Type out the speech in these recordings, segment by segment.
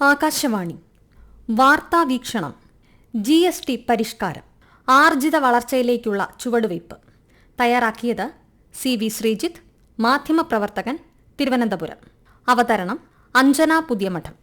ആകാശവാണി. വാർത്താ വീക്ഷണം. G S T പരിഷ്കാരം. ആർജിത വളർച്ചയിലേക്കുള്ള ചുവടുവയ്പ്. തയ്യാറാക്കിയത് സി വി ശ്രീജിത്ത് മാധ്യമപ്രവർത്തകൻ തിരുവനന്തപുരം. അവതരണം അഞ്ജന പുതിയമഠം.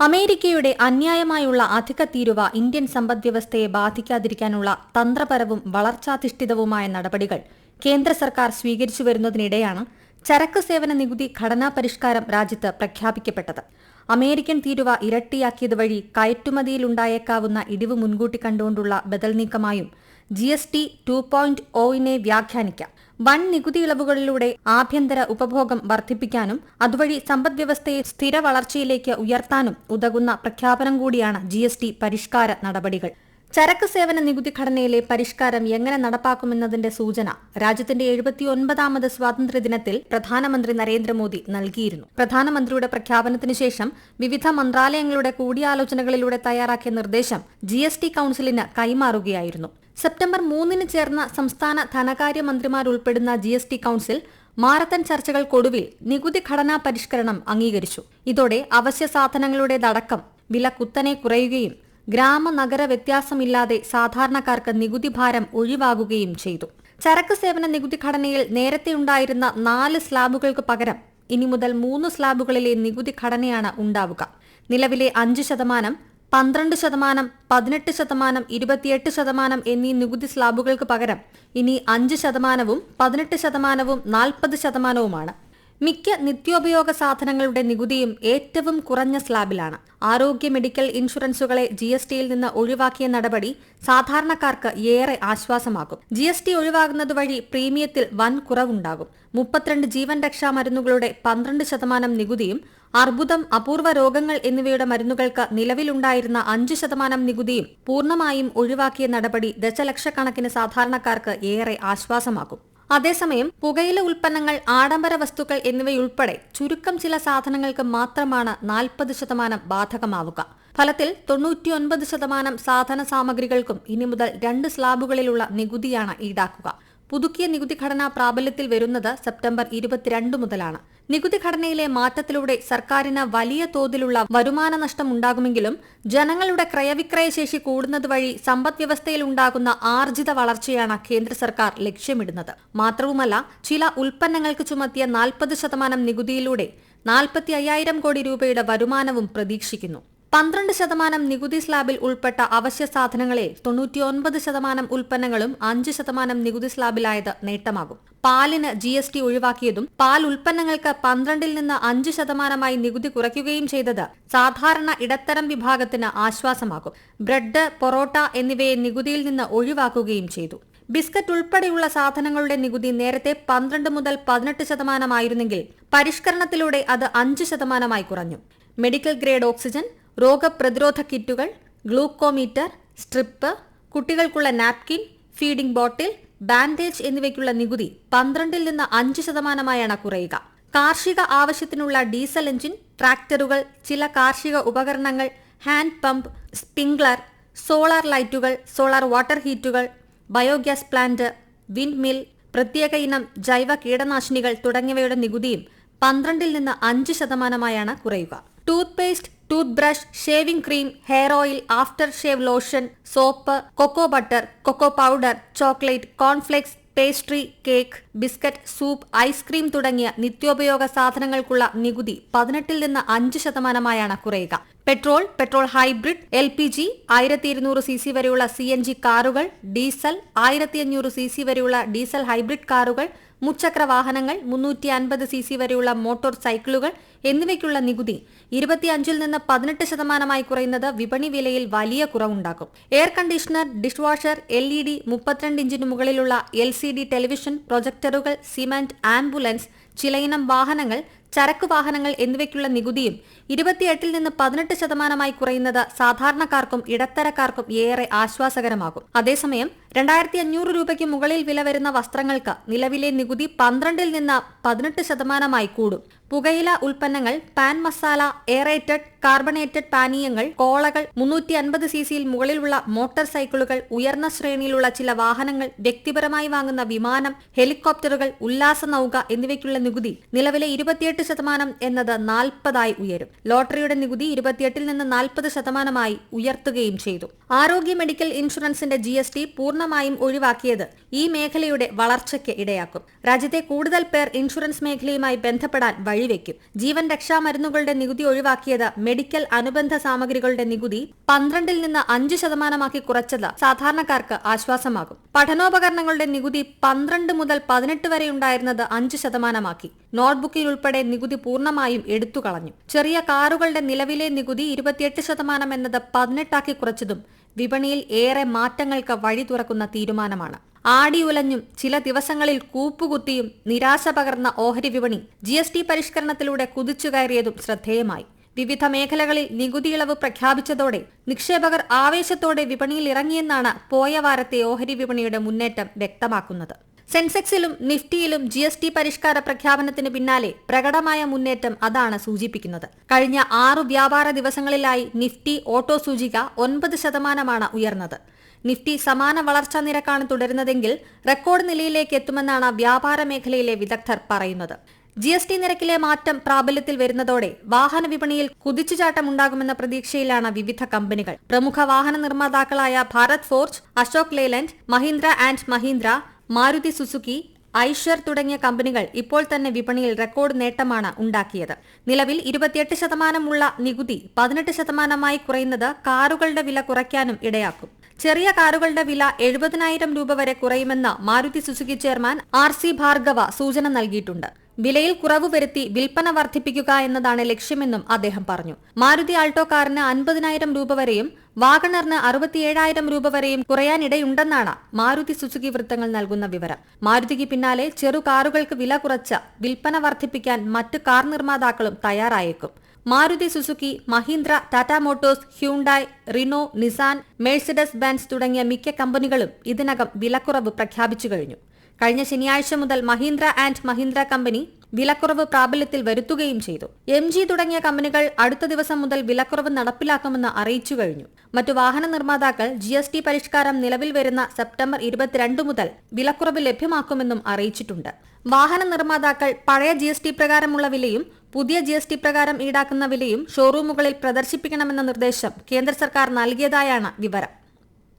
അമേരിക്കയുടെ അന്യായമായുള്ള അധിക തീരുവ ഇന്ത്യൻ സമ്പദ്വ്യവസ്ഥയെ ബാധിക്കാതിരിക്കാനുള്ള തന്ത്രപരവും വളർച്ചാധിഷ്ഠിതവുമായ നടപടികൾ കേന്ദ്ര സർക്കാർ സ്വീകരിച്ചു വരുന്നതിനിടെയാണ് ചരക്ക് സേവന നികുതി ഘടനാ പരിഷ്കാരം രാജ്യത്ത് പ്രഖ്യാപിക്കപ്പെട്ടത്. അമേരിക്കൻ തീരുവ ഇരട്ടിയാക്കിയത് വഴി കയറ്റുമതിയിലുണ്ടായേക്കാവുന്ന ഇടിവ് മുൻകൂട്ടി കണ്ടുകൊണ്ടുള്ള ബദൽ നീക്കമായും G S T two point ഒയിനെ വ്യാഖ്യാനിക്കാം. വൻ നികുതി ഇളവുകളിലൂടെ ആഭ്യന്തര ഉപഭോഗം വർദ്ധിപ്പിക്കാനും അതുവഴി സമ്പദ്വ്യവസ്ഥയെ സ്ഥിര വളർച്ചയിലേക്ക് ഉയർത്താനും ഉതകുന്ന പ്രഖ്യാപനം കൂടിയാണ് ജി പരിഷ്കാര നടപടികൾ. ചരക്ക് സേവന നികുതി ഘടനയിലെ പരിഷ്കാരം എങ്ങനെ നടപ്പാക്കുമെന്നതിന്റെ സൂചന രാജ്യത്തിന്റെ എഴുപത്തിയൊൻപതാമത് സ്വാതന്ത്ര്യദിനത്തിൽ പ്രധാനമന്ത്രി നരേന്ദ്രമോദി നൽകിയിരുന്നു. പ്രധാനമന്ത്രിയുടെ പ്രഖ്യാപനത്തിന് ശേഷം വിവിധ മന്ത്രാലയങ്ങളുടെ കൂടിയാലോചനകളിലൂടെ തയ്യാറാക്കിയ നിർദ്ദേശം ജി എസ് ടി കൌൺസിലിന് കൈമാറുകയായിരുന്നു. സെപ്റ്റംബർ മൂന്നിന് ചേർന്ന സംസ്ഥാന ധനകാര്യമന്ത്രിമാരുൾപ്പെടുന്ന G S T council marathon ചർച്ചകൾക്കൊടുവിൽ നികുതി ഘടനാ പരിഷ്കരണം അംഗീകരിച്ചു. ഇതോടെ അവശ്യ സാധനങ്ങളുടേതടക്കം വില കുത്തനെ കുറയുകയും ഗ്രാമ നഗര വ്യത്യാസമില്ലാതെ സാധാരണക്കാർക്ക് നികുതി ഭാരം ഒഴിവാകുകയും ചെയ്തു. ചരക്ക് സേവന നികുതി ഘടനയിൽ നേരത്തെ ഉണ്ടായിരുന്ന നാല് സ്ലാബുകൾക്ക് പകരം ഇനി മുതൽ മൂന്ന് സ്ലാബുകളിലെ നികുതി ഘടനയാണ് ഉണ്ടാവുക. നിലവിലെ അഞ്ച് ശതമാനം പന്ത്രണ്ട് ശതമാനം പതിനെട്ട് ശതമാനം ഇരുപത്തിയെട്ട് ശതമാനം എന്നീ നികുതി സ്ലാബുകൾക്ക് പകരം ഇനി അഞ്ച് ശതമാനവും പതിനെട്ട് ശതമാനവും നാൽപ്പത് ശതമാനവുമാണ്. മിക്ക നിത്യോപയോഗ സാധനങ്ങളുടെ നികുതിയും ഏറ്റവും കുറഞ്ഞ സ്ലാബിലാണ്. ആരോഗ്യ മെഡിക്കൽ ഇൻഷുറൻസുകളെ ജി എസ് ടിയിൽ നിന്ന് ഒഴിവാക്കിയ നടപടി സാധാരണക്കാർക്ക് ഏറെ ആശ്വാസമാകും. ജി എസ് ടി ഒഴിവാകുന്നത് വഴി പ്രീമിയത്തിൽ വൻ കുറവുണ്ടാകും. മുപ്പത്തിരണ്ട് ജീവൻ രക്ഷാ മരുന്നുകളുടെ പന്ത്രണ്ട് ശതമാനം നികുതിയും അർബുദം അപൂർവ രോഗങ്ങൾ എന്നിവയുടെ മരുന്നുകൾക്ക് നിലവിലുണ്ടായിരുന്ന അഞ്ച് ശതമാനം നികുതിയും പൂർണമായും ഒഴിവാക്കിയ നടപടി ദശലക്ഷക്കണക്കിന് സാധാരണക്കാർക്ക് ഏറെ ആശ്വാസമാകും. അതേസമയം പുകയില ഉൽപ്പന്നങ്ങൾ ആഡംബര വസ്തുക്കൾ എന്നിവയുൾപ്പെടെ ചുരുക്കം ചില സാധനങ്ങൾക്ക് മാത്രമാണ് നാൽപ്പത് ശതമാനം ബാധകമാവുക. ഫലത്തിൽ തൊണ്ണൂറ്റിയൊൻപത് ശതമാനം സാധന സാമഗ്രികൾക്കും ഇനി മുതൽ രണ്ട് സ്ലാബുകളിലുള്ള നികുതിയാണ് ഈടാക്കുക. പുതുക്കിയ നികുതി ഘടന പ്രാബല്യത്തിൽ വരുന്നത് സെപ്റ്റംബർ ഇരുപത്തിരണ്ട് മുതലാണ്. നികുതി ഘടനയിലെ മാറ്റത്തിലൂടെ സർക്കാരിന് വലിയ തോതിലുള്ള വരുമാന നഷ്ടം ഉണ്ടാകുമെങ്കിലും ജനങ്ങളുടെ ക്രയവിക്രയ ശേഷി കൂടുന്നത് വഴി സമ്പദ് വ്യവസ്ഥയിൽ ഉണ്ടാകുന്ന ആർജിത വളർച്ചയാണ് കേന്ദ്ര സർക്കാർ ലക്ഷ്യമിടുന്നത്. മാത്രവുമല്ല ചില ഉൽപ്പന്നങ്ങൾക്ക് ചുമത്തിയ നാൽപ്പത് ശതമാനം നികുതിയിലൂടെ നാൽപ്പത്തി അയ്യായിരം കോടി രൂപയുടെ വരുമാനവും പ്രതീക്ഷിക്കുന്നു. പന്ത്രണ്ട് ശതമാനം നികുതി സ്ലാബിൽ ഉൾപ്പെട്ട അവശ്യ സാധനങ്ങളെ തൊണ്ണൂറ്റിയൊൻപത് ശതമാനം ഉൽപ്പന്നങ്ങളും അഞ്ച് ശതമാനം നികുതി സ്ലാബിലായത് നേട്ടമാകും. പാലിന് ജി എസ് ടി ഒഴിവാക്കിയതും പാൽ ഉൽപ്പന്നങ്ങൾക്ക് പന്ത്രണ്ടിൽ നിന്ന് അഞ്ച് ശതമാനമായി നികുതി കുറയ്ക്കുകയും ചെയ്തത് സാധാരണ ഇടത്തരം വിഭാഗത്തിന് ആശ്വാസമാകും. ബ്രെഡ് പൊറോട്ട എന്നിവയെ നികുതിയിൽ നിന്ന് ഒഴിവാക്കുകയും ചെയ്തു. ബിസ്ക്കറ്റ് ഉൾപ്പെടെയുള്ള സാധനങ്ങളുടെ നികുതി നേരത്തെ പന്ത്രണ്ട് മുതൽ പതിനെട്ട് ശതമാനമായിരുന്നെങ്കിൽ പരിഷ്കരണത്തിലൂടെ അത് അഞ്ച് ശതമാനമായി കുറഞ്ഞു. മെഡിക്കൽ ഗ്രേഡ് ഓക്സിജൻ രോഗപ്രതിരോധ കിറ്റുകൾ ഗ്ലൂക്കോമീറ്റർ സ്ട്രിപ്പ് കുട്ടികൾക്കുള്ള നാപ്കിൻ ഫീഡിംഗ് ബോട്ടിൽ ബാൻഡേജ് എന്നിവയ്ക്കുള്ള നികുതി പന്ത്രണ്ടിൽ നിന്ന് അഞ്ച് ശതമാനമായാണ് കുറയുക. കാർഷിക ആവശ്യത്തിനുള്ള ഡീസൽ എഞ്ചിൻ ട്രാക്ടറുകൾ ചില കാർഷിക ഉപകരണങ്ങൾ ഹാൻഡ് പമ്പ് സ്പ്രിംഗ്ലർ സോളാർ ലൈറ്റുകൾ സോളാർ വാട്ടർ ഹീറ്റുകൾ ബയോഗ്യാസ് പ്ലാന്റ് വിൻഡ് മിൽ പ്രത്യേക ഇനം ജൈവ കീടനാശിനികൾ തുടങ്ങിയവയുടെ നികുതിയും പന്ത്രണ്ടിൽ നിന്ന് അഞ്ച് ശതമാനമായാണ് കുറയുക. Toothpaste toothbrush shaving cream hair oil aftershave lotion soap cocoa butter cocoa powder chocolate cornflakes pastry cake biscuit soup ice cream തുടങ്ങിയ നിത്യോപയോഗ സാധനങ്ങൾക്കുള്ള നികുതി പതിനെട്ടിൽ നിന്ന് അഞ്ച് ശതമാനമായാണ് കുറയുക. Petrol petrol hybrid L P G ആയിരത്തി ഇരുന്നൂറ് സി സി വരെയുള്ള സി എൻ ജി കാറുകൾ ഡീസൽ ആയിരത്തി അഞ്ഞൂറ് സി സി വരെയുള്ള ഡീസൽ ഹൈബ്രിഡ് കാറുകൾ മുച്ചക്ര വാഹനങ്ങൾ മുന്നൂറ്റി അൻപത് സി സി വരെയുള്ള മോട്ടോർ സൈക്കിളുകൾ എന്നിവയ്ക്കുള്ള നികുതി ഇരുപത്തിയഞ്ചിൽ നിന്ന് പതിനെട്ട് ശതമാനമായി കുറയുന്നത് വിപണി വിലയിൽ വലിയ കുറവുണ്ടാക്കും. Air conditioner dishwasher L E D മുപ്പത്തിരണ്ട് ഇഞ്ചിന് മുകളിലുള്ള എൽ സി ഡി ടെലിവിഷൻ പ്രൊജക്ടറുകൾ സിമന്റ് ആംബുലൻസ് ചിലയിനം വാഹനങ്ങൾ ചരക്കു വാഹനങ്ങൾ എന്നിവയ്ക്കുള്ള നികുതിയും ഇരുപത്തിയെട്ടിൽ നിന്ന് പതിനെട്ട് ശതമാനമായി കുറയുന്നത് സാധാരണക്കാർക്കും ഇടത്തരക്കാർക്കും ഏറെ ആശ്വാസകരമാകും. അതേസമയം രണ്ടായിരത്തി അഞ്ഞൂറ് രൂപയ്ക്ക് മുകളിൽ വില വരുന്ന വസ്ത്രങ്ങൾക്ക് നിലവിലെ നികുതി പന്ത്രണ്ടിൽ നിന്ന് പതിനെട്ട് ശതമാനമായി കൂടും. പുകയില ഉൽപ്പന്നങ്ങൾ പാൻ മസാല എയറേറ്റഡ് കാർബണേറ്റഡ് പാനീയങ്ങൾ കോളകൾ മുന്നൂറ്റി അൻപത് സി സിയിൽ മുകളിലുള്ള മോട്ടോർ സൈക്കിളുകൾ ഉയർന്ന ശ്രേണിയിലുള്ള ചില വാഹനങ്ങൾ വ്യക്തിപരമായി വാങ്ങുന്ന വിമാനം ഹെലികോപ്റ്ററുകൾ ഉല്ലാസ നൌക എന്നിവയ്ക്കുള്ള നികുതി നിലവിലെ ഇരുപത്തിയെട്ട് ശതമാനം എന്നത് നാൽപ്പതായി ഉയരും. ലോട്ടറിയുടെ നികുതി ഇരുപത്തിയെട്ടിൽ നിന്ന് നാൽപ്പത് ശതമാനമായി ഉയർത്തുകയും ചെയ്തു. ആരോഗ്യ മെഡിക്കൽ ഇൻഷുറൻസിന്റെ ജി പൂർണമായും ഒഴിവാക്കിയത് ഈ മേഖലയുടെ വളർച്ചയ്ക്ക് ഇടയാക്കും. രാജ്യത്തെ കൂടുതൽ പേർ ഇൻഷുറൻസ് മേഖലയുമായി ബന്ധപ്പെടാൻ വഴിവെക്കും. ജീവൻ രക്ഷാ മരുന്നുകളുടെ നികുതി ഒഴിവാക്കിയത് മെഡിക്കൽ അനുബന്ധ സാമഗ്രികളുടെ നികുതി പന്ത്രണ്ടിൽ നിന്ന് അഞ്ച് ശതമാനമാക്കി കുറച്ചത് സാധാരണക്കാർക്ക് ആശ്വാസമാകും. പഠനോപകരണങ്ങളുടെ നികുതി പന്ത്രണ്ട് മുതൽ പതിനെട്ട് വരെ ഉണ്ടായിരുന്നത് അഞ്ച് ശതമാനമാക്കി. നോട്ട്ബുക്കിൽ ഉൾപ്പെടെ നികുതി പൂർണമായും എടുത്തു കളഞ്ഞു ചെറിയ കാറുകളുടെ നിലവിലെ നികുതി ഇരുപത്തിയെട്ട് ശതമാനം എന്നത് പതിനെട്ടാക്കി കുറച്ചതും വിപണിയിൽ ഏറെ മാറ്റങ്ങൾക്ക് വഴി തുറക്കുന്ന തീരുമാനമാണ്. ആടിയുലഞ്ഞും ചില ദിവസങ്ങളിൽ കൂപ്പുകുത്തിയും നിരാശ പകർന്ന ഓഹരി വിപണി ജി എസ് ടി പരിഷ്കരണത്തിലൂടെ കുതിച്ചുകയറിയതും ശ്രദ്ധേയമായി. വിവിധ മേഖലകളിൽ നികുതി ഇളവ് പ്രഖ്യാപിച്ചതോടെ നിക്ഷേപകർ ആവേശത്തോടെ വിപണിയിൽ ഇറങ്ങിയെന്നാണ് പോയ വാരത്തെ ഓഹരി വിപണിയുടെ മുന്നേറ്റം വ്യക്തമാക്കുന്നത്. സെൻസെക്സിലും നിഫ്റ്റിയിലും ജി എസ് ടി പരിഷ്കാര പ്രഖ്യാപനത്തിന് പിന്നാലെ പ്രകടമായ മുന്നേറ്റം അതാണ് സൂചിപ്പിക്കുന്നത്. കഴിഞ്ഞ ആറു വ്യാപാര ദിവസങ്ങളിലായി നിഫ്റ്റി ഓട്ടോ സൂചിക ഒൻപത് ശതമാനമാണ് ഉയർന്നത്. നിഫ്റ്റി സമാന വളർച്ചാ നിരക്കാണ് തുടരുന്നതെങ്കിൽ റെക്കോർഡ് നിലയിലേക്ക് എത്തുമെന്നാണ് വ്യാപാര മേഖലയിലെ വിദഗ്ധർ പറയുന്നത്. ജി എസ് ടി നിരക്കിലെ മാറ്റം പ്രാബല്യത്തിൽ വരുന്നതോടെ വാഹന വിപണിയിൽ കുതിച്ചുചാട്ടമുണ്ടാകുമെന്ന പ്രതീക്ഷയിലാണ് വിവിധ കമ്പനികൾ. പ്രമുഖ വാഹന നിർമ്മാതാക്കളായ Bharat forge Ashok Leyland Mahindra and Mahindra Maruti Suzuki Eicher തുടങ്ങിയ കമ്പനികൾ ഇപ്പോൾ തന്നെ വിപണിയിൽ റെക്കോർഡ് നേട്ടമാണ് ഉണ്ടാക്കിയത്. നിലവിൽ ഇരുപത്തിയെട്ട് ശതമാനമുള്ള നികുതി പതിനെട്ട് ശതമാനമായി കുറയുന്നത് കാറുകളുടെ വില കുറയ്ക്കാനും ഇടയാക്കും. ചെറിയ കാറുകളുടെ വില എഴുപതിനായിരം രൂപ വരെ കുറയുമെന്ന് Maruti Suzuki chairman R C Bhargava സൂചന നൽകിയിട്ടുണ്ട്. വിലയിൽ കുറവ് വരുത്തി വിൽപ്പന വർദ്ധിപ്പിക്കുക എന്നതാണ് ലക്ഷ്യമെന്നും അദ്ദേഹം പറഞ്ഞു. മാരുതി ആൾട്ടോ കാറിന് അൻപതിനായിരം രൂപ വരെയും വാഗണറിന് അറുപത്തിയേഴായിരം രൂപ വരെയും കുറയാനിടയുണ്ടെന്നാണ് മാരുതി സുസുക്കി വൃത്തങ്ങൾ നൽകുന്ന വിവരം. മാരുതിക്ക് പിന്നാലെ ചെറു കാറുകൾക്ക് വില കുറച്ച് വിൽപ്പന വർദ്ധിപ്പിക്കാൻ മറ്റ് കാർ നിർമ്മാതാക്കളും തയ്യാറായേക്കും. Maruti Suzuki Mahindra Tata Motors Hyundai Renault Nissan Mercedes Benz തുടങ്ങിയ മിക്ക കമ്പനികളും ഇതിനകം വിലക്കുറവ് പ്രഖ്യാപിച്ചു കഴിഞ്ഞു. കഴിഞ്ഞ ശനിയാഴ്ച മുതൽ മഹീന്ദ്ര ആൻഡ് മഹീന്ദ്ര കമ്പനി വിലക്കുറവ് പ്രാബല്യത്തിൽ വരുത്തുകയും ചെയ്തു. എം ജി തുടങ്ങിയ കമ്പനികൾ അടുത്ത ദിവസം മുതൽ വിലക്കുറവ് നടപ്പിലാക്കുമെന്ന് അറിയിച്ചു കഴിഞ്ഞു. മറ്റു വാഹന നിർമ്മാതാക്കൾ ജി എസ് ടി പരിഷ്കാരം നിലവിൽ വരുന്ന സെപ്റ്റംബർ ഇരുപത്തിരണ്ട് മുതൽ വിലക്കുറവ് ലഭ്യമാക്കുമെന്നും അറിയിച്ചിട്ടുണ്ട്. വാഹന നിർമ്മാതാക്കൾ പഴയ ജി എസ് ടി പ്രകാരമുള്ള വിലയും പുതിയ ജി എസ് ടി പ്രകാരം ഈടാക്കുന്ന വിലയും ഷോറൂമുകളിൽ പ്രദർശിപ്പിക്കണമെന്ന നിർദ്ദേശം കേന്ദ്ര സർക്കാർ നൽകിയതായാണ് വിവരം.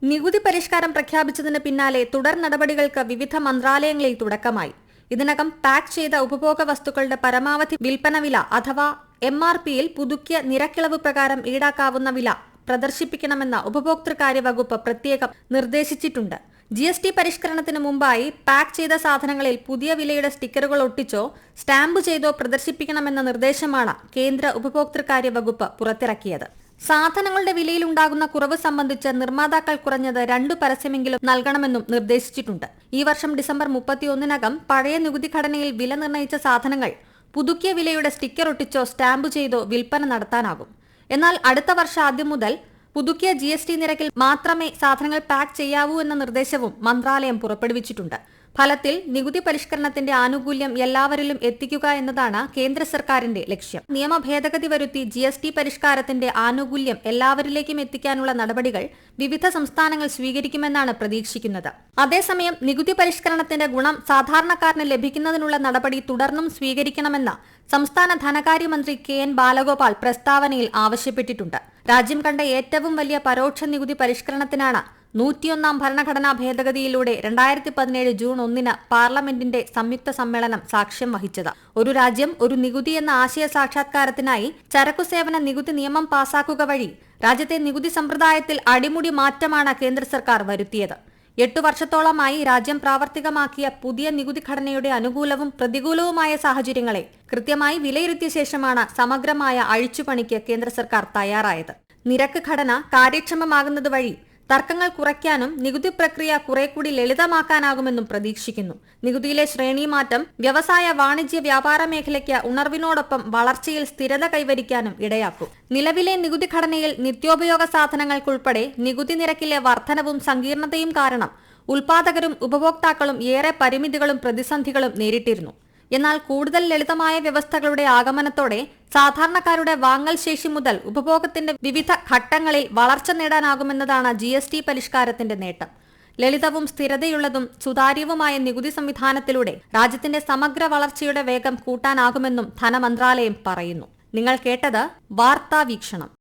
നികുതി പരിഷ്കാരം പ്രഖ്യാപിച്ചതിന് പിന്നാലെ തുടർ നടപടികൾക്ക് വിവിധ മന്ത്രാലയങ്ങളിൽ തുടക്കമായി. ഇതിനകം പാക്ക് ചെയ്ത ഉപഭോഗ വസ്തുക്കളുടെ പരമാവധി വിൽപ്പന വില അഥവാ എം ആർ പിയിൽ പുതുക്കിയ നിരക്കിളവ് പ്രകാരം ഈടാക്കാവുന്ന വില പ്രദർശിപ്പിക്കണമെന്ന ഉപഭോക്തൃകാര്യ വകുപ്പ് പ്രത്യേകം നിർദ്ദേശിച്ചിട്ടുണ്ട്. ജി എസ് ടി പരിഷ്കരണത്തിന് മുമ്പായി പാക്ക് ചെയ്ത സാധനങ്ങളിൽ പുതിയ വിലയുടെ സ്റ്റിക്കറുകൾ ഒട്ടിച്ചോ സ്റ്റാമ്പ് ചെയ്തോ പ്രദർശിപ്പിക്കണമെന്ന നിർദ്ദേശമാണ് കേന്ദ്ര ഉപഭോക്തൃകാര്യ വകുപ്പ് പുറത്തിറക്കിയത്. സാധനങ്ങളുടെ വിലയിൽ ഉണ്ടാകുന്ന കുറവ് സംബന്ധിച്ച് നിർമ്മാതാക്കൾ കുറഞ്ഞത് രണ്ടു പരസ്യമെങ്കിലും നൽകണമെന്നും നിർദ്ദേശിച്ചിട്ടുണ്ട്. ഈ വർഷം ഡിസംബർ മുപ്പത്തിയൊന്നിനകം പഴയ നികുതി ഘടനയിൽ വില നിർണയിച്ച സാധനങ്ങൾ പുതുക്കിയ വിലയുടെ സ്റ്റിക്കർ ഒട്ടിച്ചോ സ്റ്റാമ്പ് ചെയ്തോ വിൽപ്പന നടത്താനാകും. എന്നാൽ അടുത്ത വർഷം ആദ്യം മുതൽ പുതുക്കിയ ജി നിരക്കിൽ മാത്രമേ സാധനങ്ങൾ പാക്ക് ചെയ്യാവൂ എന്ന നിർദ്ദേശവും മന്ത്രാലയം പുറപ്പെടുവിച്ചിട്ടുണ്ട്. ഫലത്തിൽ നികുതി പരിഷ്കരണത്തിന്റെ ആനുകൂല്യം എല്ലാവരിലും എത്തിക്കുക എന്നതാണ് കേന്ദ്ര സർക്കാരിന്റെ ലക്ഷ്യം. നിയമ ഭേദഗതി വരുത്തി ജി എസ് ടി പരിഷ്കാരത്തിന്റെ ആനുകൂല്യം എല്ലാവരിലേക്കും എത്തിക്കാനുള്ള നടപടികൾ വിവിധ സംസ്ഥാനങ്ങൾ സ്വീകരിക്കുമെന്നാണ് പ്രതീക്ഷിക്കുന്നത്. അതേസമയം നികുതി പരിഷ്കരണത്തിന്റെ ഗുണം സാധാരണക്കാരന് ലഭിക്കുന്നതിനുള്ള നടപടി തുടർന്നും സ്വീകരിക്കണമെന്ന് സംസ്ഥാന ധനകാര്യമന്ത്രി കെ എൻ ബാലഗോപാൽ പ്രസ്താവനയിൽ ആവശ്യപ്പെട്ടിട്ടുണ്ട്. രാജ്യം കണ്ട ഏറ്റവും വലിയ പരോക്ഷ നികുതി പരിഷ്കരണത്തിനാണ് നൂറ്റിയൊന്നാം ഭരണഘടനാ ഭേദഗതിയിലൂടെ രണ്ടായിരത്തി പതിനേഴ് ജൂൺ ഒന്നിന് പാർലമെന്റിന്റെ സംയുക്ത സമ്മേളനം സാക്ഷ്യം വഹിച്ചത്. ഒരു രാജ്യം ഒരു നികുതി എന്ന ആശയ സാക്ഷാത്കാരത്തിനായി ചരക്കുസേവന നികുതി നിയമം പാസാക്കുക വഴി രാജ്യത്തെ നികുതി സമ്പ്രദായത്തിൽ അടിമുടി മാറ്റമാണ് കേന്ദ്ര സർക്കാർ വരുത്തിയത്. എട്ടു വർഷത്തോളമായി രാജ്യം പ്രാവർത്തികമാക്കിയ പുതിയ നികുതി ഘടനയുടെ അനുകൂലവും പ്രതികൂലവുമായ സാഹചര്യങ്ങളെ കൃത്യമായി വിലയിരുത്തിയ ശേഷമാണ് സമഗ്രമായ അഴിച്ചുപണിക്ക് കേന്ദ്ര സർക്കാർ തയ്യാറായത്. നിരക്ക് ഘടന കാര്യക്ഷമമാകുന്നത് വഴി തർക്കങ്ങൾ കുറയ്ക്കാനും നികുതി പ്രക്രിയ കുറെ കൂടി ലളിതമാക്കാനാകുമെന്നും പ്രതീക്ഷിക്കുന്നു. നികുതിയിലെ ശ്രേണിമാറ്റം വ്യവസായ വാണിജ്യ വ്യാപാര മേഖലയ്ക്ക് ഉണർവിനോടൊപ്പം വളർച്ചയിൽ സ്ഥിരത കൈവരിക്കാനും ഇടയാക്കും. നിലവിലെ നികുതി ഘടനയിൽ നിത്യോപയോഗ സാധനങ്ങൾക്കുൾപ്പെടെ നികുതി നിരക്കിലെ വർധനവും സങ്കീർണതയും കാരണം ഉൽപാദകരും ഉപഭോക്താക്കളും ഏറെ പരിമിതികളും പ്രതിസന്ധികളും നേരിട്ടിരുന്നു. എന്നാൽ കൂടുതൽ ലളിതമായ വ്യവസ്ഥകളുടെ ആഗമനത്തോടെ സാധാരണക്കാരുടെ വാങ്ങൽ ശേഷി മുതൽ ഉപഭോഗത്തിന്റെ വിവിധ ഘട്ടങ്ങളിൽ വളർച്ച നേടാനാകുമെന്നതാണ് ജി എസ് ടി പരിഷ്കാരത്തിന്റെ നേട്ടം. ലളിതവും സ്ഥിരതയുള്ളതും സുതാര്യവുമായ നികുതി സംവിധാനത്തിലൂടെ രാജ്യത്തിന്റെ സമഗ്ര വളർച്ചയുടെ വേഗം കൂട്ടാനാകുമെന്നും ധനമന്ത്രാലയം പറയുന്നു. നിങ്ങൾ കേട്ടത് വാർത്താ വീക്ഷണം.